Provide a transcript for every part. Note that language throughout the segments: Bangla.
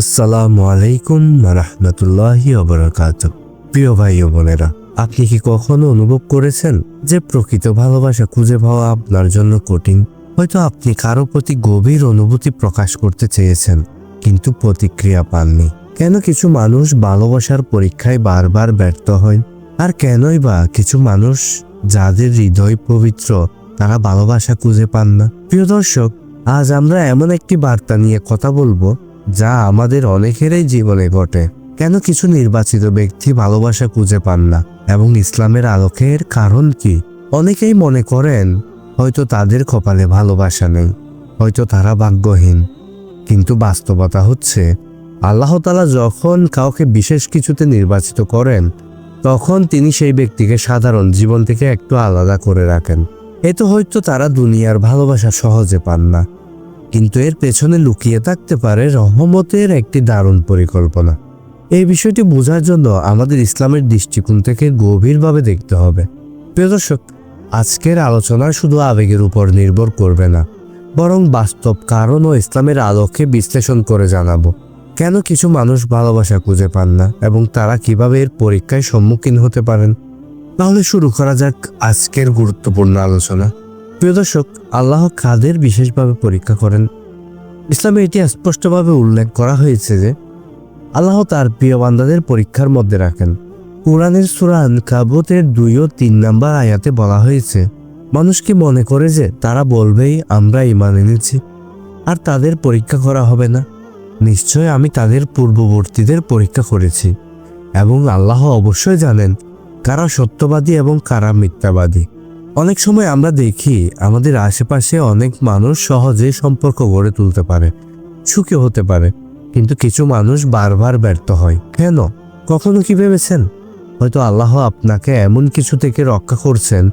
আসসালামু আলাইকুম রহমতুল্লাহি অবরাকাত প্রিয় ভাই ও বোনেরা, আপনি কি কখনো অনুভব করেছেন যে প্রকৃত ভালোবাসা খুঁজে পাওয়া আপনার জন্য কঠিন? হয়তো আপনি কারও প্রতি গভীর অনুভূতি প্রকাশ করতে চেয়েছেন, কিন্তু প্রতিক্রিয়া পাননি। কেন কিছু মানুষ ভালোবাসার পরীক্ষায় বারবার ব্যর্থ হয়? আর কেনই বা কিছু মানুষ যাদের হৃদয় পবিত্র, তারা ভালোবাসা খুঁজে পান না? প্রিয় দর্শক, আজ আমরা এমন একটি বার্তা নিয়ে কথা বলব যা আমাদের অনেকেরই জীবনে ঘটে। কেন কিছু নির্বাচিত ব্যক্তি ভালোবাসা খুঁজে পান না? এবং ইসলামের আলোকের কারণ কি? অনেকেই মনে করেন, হয়তো তাদের কপালে ভালোবাসা নেই, হয়তো তারা ভাগ্যহীন। কিন্তু বাস্তবতা হচ্ছে, আল্লাহ তালা যখন কাউকে বিশেষ কিছুতে নির্বাচিত করেন, তখন তিনি সেই ব্যক্তিকে সাধারণ জীবন থেকে একটু আলাদা করে রাখেন। এ তো হয়তো তারা দুনিয়ার ভালোবাসা সহজে পান না। কিন্তু এর পেছনে লুকিয়ে থাকতে পারে রহমতের একটি দারুণ পরিকল্পনা। এই বিষয়টি বোঝার জন্য আমাদের ইসলামের দৃষ্টিকোণ থেকে গভীরভাবে দেখতে হবে। প্রিয় দর্শক, আজকের আলোচনা শুধু আবেগের উপর নির্ভর করবে না, বরং বাস্তব কারণ ও ইসলামের আলোকে বিশ্লেষণ করে জানাব। কেন কিছু মানুষ ভালোবাসা খুঁজে পান না এবং তারা কীভাবে এর পরীক্ষায় সম্মুখীন হতে পারেন? তাহলে শুরু করা যাক আজকের গুরুত্বপূর্ণ আলোচনা। প্রিয় দর্শক, আল্লাহ কাদের বিশেষভাবে পরীক্ষা করেন? ইসলামে এটি স্পষ্টভাবে উল্লেখ করা হয়েছে যে, আল্লাহ তার প্রিয় বান্দাদের পরীক্ষার মধ্যে রাখেন। কোরআনের সুরান কাবতের দুই ও তিন নাম্বার আয়াতে বলা হয়েছে, মানুষকে মনে করে যে তারা বলবেই, আমরা ইমান এনেছি, আর তাদের পরীক্ষা করা হবে না। নিশ্চয় আমি তাদের পূর্ববর্তীদের পরীক্ষা করেছি এবং আল্লাহ অবশ্যই জানেন কারা সত্যবাদী এবং কারা মিথ্যাবাদী। অনেক সময় আমরা দেখি আমাদের আশেপাশে অনেক মানুষ সহজে সম্পর্ক গড়ে তুলতে পারে, সুখী হতে পারে। কিন্তু কিছু মানুষ বারবার ব্যর্থ হয়। কেন? কখনো কি ভেবেছেন? হয়তো আল্লাহ আপনাকে এমন কিছু থেকে রক্ষা করছেন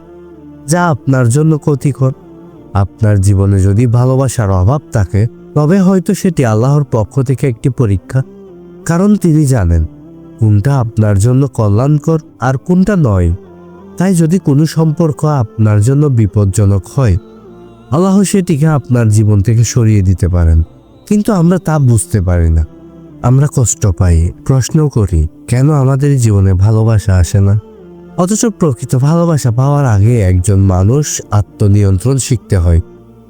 যা আপনার জন্য ক্ষতিকর। আপনার জীবনে যদি ভালোবাসার অভাব থাকে, তবে হয়তো সেটি আল্লাহর পক্ষ থেকে একটি পরীক্ষা। কারণ তিনি জানেন, কোনটা আপনার জন্য কল্যাণকর আর কোনটা নয়। তাই যদি কোনো সম্পর্ক আপনার জন্য বিপজ্জনক হয়, আল্লাহ সেটিকে আপনার জীবন থেকে সরিয়ে দিতে পারেন। কিন্তু আমরা তা বুঝতে পারি না। আমরা কষ্ট পাই প্রশ্ন করি, কেন আমাদের জীবনে ভালোবাসা আসে না? অথচ প্রকৃত ভালোবাসা পাওয়ার আগে একজন মানুষ আত্মনিয়ন্ত্রণ শিখতে হয়,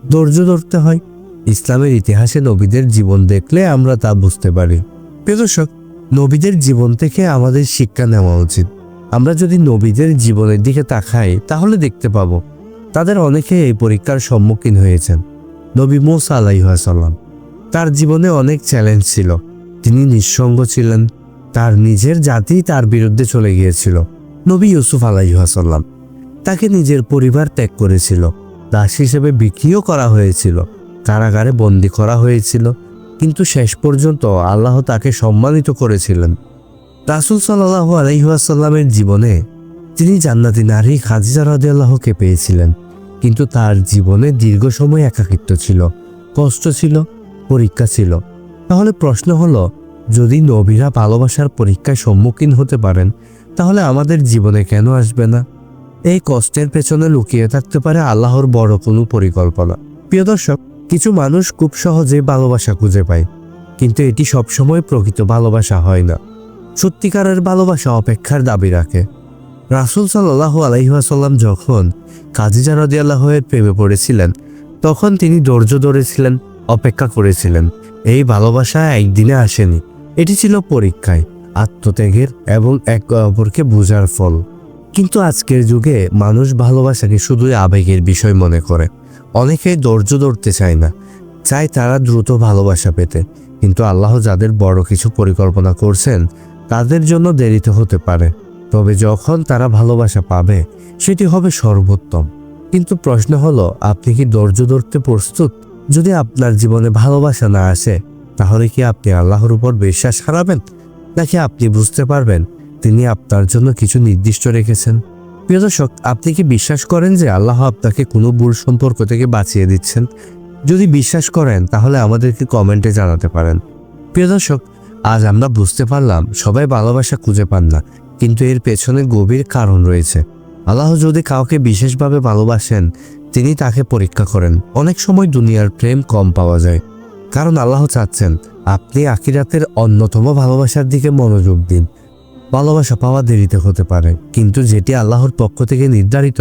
ধৈর্য ধরতে হয়। ইসলামের ইতিহাসে নবীদের জীবন দেখলে আমরা তা বুঝতে পারি। প্রিয় নবীদের জীবন থেকে আমাদের শিক্ষা নেওয়া উচিত। আমরা যদি নবীদের জীবনের দিকে তাকাই, তাহলে দেখতে পাবো তাদের অনেকে এই পরীক্ষার সম্মুখীন হয়েছেন। নবী মোসা আলাইহাসাল্লাম তার জীবনে অনেক চ্যালেঞ্জ ছিল। তিনি নিঃসঙ্গ ছিলেন, তার নিজের জাতি তার বিরুদ্ধে চলে গিয়েছিল। নবী ইউসুফ আলাইহাসাল্লাম তাকে নিজের পরিবার ত্যাগ করেছিল। দাস হিসেবে বিক্রিও করা হয়েছিল, কারাগারে বন্দি করা হয়েছিল, কিন্তু শেষ পর্যন্ত আল্লাহ তাকে সম্মানিত করেছিলেন। রাসুল সাল্লাহ আলহিহাসাল্লামের জীবনে তিনি জান্নাতি নারী খাজিজা রাদিয়াল্লাহকে পেয়েছিলেন। কিন্তু তার জীবনে দীর্ঘ সময় একাকিত্ব ছিল, কষ্ট ছিল, পরীক্ষা ছিল। তাহলে প্রশ্ন হলো, যদি নবীরা ভালোবাসার পরীক্ষায় সম্মুখীন হতে পারেন, তাহলে আমাদের জীবনে কেন আসবে না? এই কষ্টের পেছনে লুকিয়ে থাকতে পারে আল্লাহর বড় কোনো পরিকল্পনা। প্রিয় দর্শক, কিছু মানুষ খুব সহজে ভালোবাসা খুঁজে পায়, কিন্তু এটি সবসময় প্রকৃত ভালোবাসা হয় না। সত্যিকারের ভালোবাসা অপেক্ষার দাবি রাখে। রাসুল সাল্লাহ আলহিহাসাল্লাম যখন কাজিজা রদিয়াল্লাহের প্রেমে পড়েছিলেন, তখন তিনি ধৈর্য ধরেছিলেন, অপেক্ষা করেছিলেন। এই ভালোবাসা একদিনে আসেনি, এটি ছিল পরীক্ষায়, আত্মত্যাগের এবং এক অপরকে বোঝার ফল। কিন্তু আজকের যুগে মানুষ ভালোবাসাকে শুধুই আবেগের বিষয় মনে করে। অনেকে ধৈর্য ধরতে চায় না, চায় তারা দ্রুত ভালোবাসা পেতে। কিন্তু আল্লাহ যাদের বড় কিছু পরিকল্পনা করছেন তাদের জন্য দেরিতে হতে পারে। তবে যখন তারা ভালোবাসা পাবে, সেটি হবে সর্বোত্তম। কিন্তু প্রশ্ন হলো, আপনি কি ধৈর্য ধরতে প্রস্তুত? যদি আপনার জীবনে ভালোবাসা না আসে, তাহলে কি আপনি আল্লাহর উপর বিশ্বাস হারাবেন? নাকি আপনি বুঝতে পারবেন, তিনি আপনার জন্য কিছু নির্দিষ্ট রেখেছেন? প্রিয় দর্শক, আপনি কি বিশ্বাস করেন যে আল্লাহ আপনাকে কোনো ভুল সম্পর্ক থেকে বাঁচিয়ে দিচ্ছেন? যদি বিশ্বাস করেন, তাহলে আমাদেরকে কমেন্টে জানাতে পারেন। প্রিয় দর্শক আজ আমরা বুঝতে পারলাম সবাই ভালোবাসা খুঁজে পান না, কিন্তু এর পেছনে গভীর কারণ রয়েছে। আল্লাহ যদি কাউকে বিশেষভাবে ভালোবাসেন, তিনি তাকে পরীক্ষা করেন। অনেক সময় দুনিয়ার প্রেম কম পাওয়া যায়। কারণ আল্লাহ চাচ্ছেন, আপনি আখিরাতের অন্যতম ভালোবাসার দিকে মনোযোগ দিন। ভালোবাসা পাওয়া দেরিতে হতে পারে, কিন্তু যেটি আল্লাহর পক্ষ থেকে নির্ধারিত,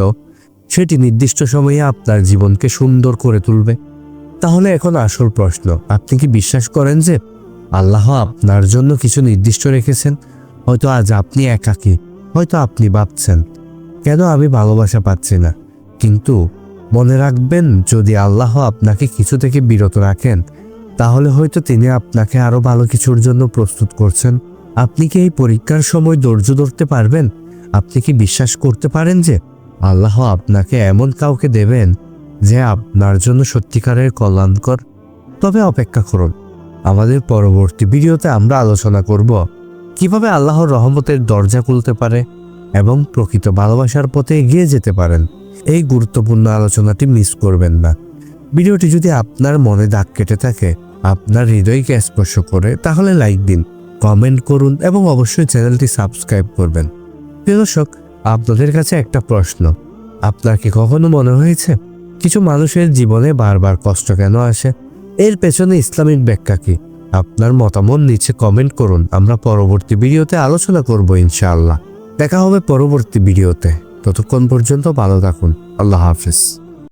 সেটি নির্দিষ্ট সময়ে আপনার জীবনকে সুন্দর করে তুলবে। তাহলে এখন আসল প্রশ্ন, আপনি কি বিশ্বাস করেন যে আল্লাহ আপনার জন্য কিছু নির্দিষ্ট রেখেছেন। হয়তো আজ আপনি একাকী, হয়তো আপনি ভাবছেন, কেন আমি ভালোবাসা পাচ্ছি না? কিন্তু মনে রাখবেন, যদি আল্লাহ আপনাকে কিছু থেকে বিরত রাখেন, তাহলে হয়তো তিনি আপনাকে আরও ভালো কিছুর জন্য প্রস্তুত করছেন। আপনি কি এই পরীক্ষার সময় ধৈর্য ধরতে পারবেন? আপনি কি বিশ্বাস করতে পারেন যে আল্লাহ আপনাকে এমন কাউকে দেবেন যে আপনার জন্য সত্যিকারের কল্যাণকর? তবে অপেক্ষা করুন। আমাদের পরবর্তী ভিডিওতে আমরা আলোচনা করব কীভাবে আল্লাহর রহমতের দরজা খুলতে পারে এবং প্রকৃত ভালোবাসার পথে এগিয়ে যেতে পারেন। এই গুরুত্বপূর্ণ আলোচনাটি মিস করবেন না। ভিডিওটি যদি আপনার মনে দাগ কেটে থাকে, আপনার হৃদয়কে স্পর্শ করে, তাহলে লাইক দিন, কমেন্ট করুন এবং অবশ্যই চ্যানেলটি সাবস্ক্রাইব করবেন। প্রিয় আপনাদের কাছে একটা প্রশ্ন। আপনার কি কখনো মনে হয়েছে, কিছু মানুষের জীবনে বারবার কষ্ট কেন আসে? এর পেছনে ইসলামিক ব্যাখ্যা কি? আপনার মতামত নিচে কমেন্ট করুন। আমরা পরবর্তী ভিডিওতে আলোচনা করব ইনশাআল্লাহ। দেখা হবে পরবর্তী ভিডিওতে। ততক্ষণ পর্যন্ত ভালো থাকুন। আল্লাহ হাফিজ।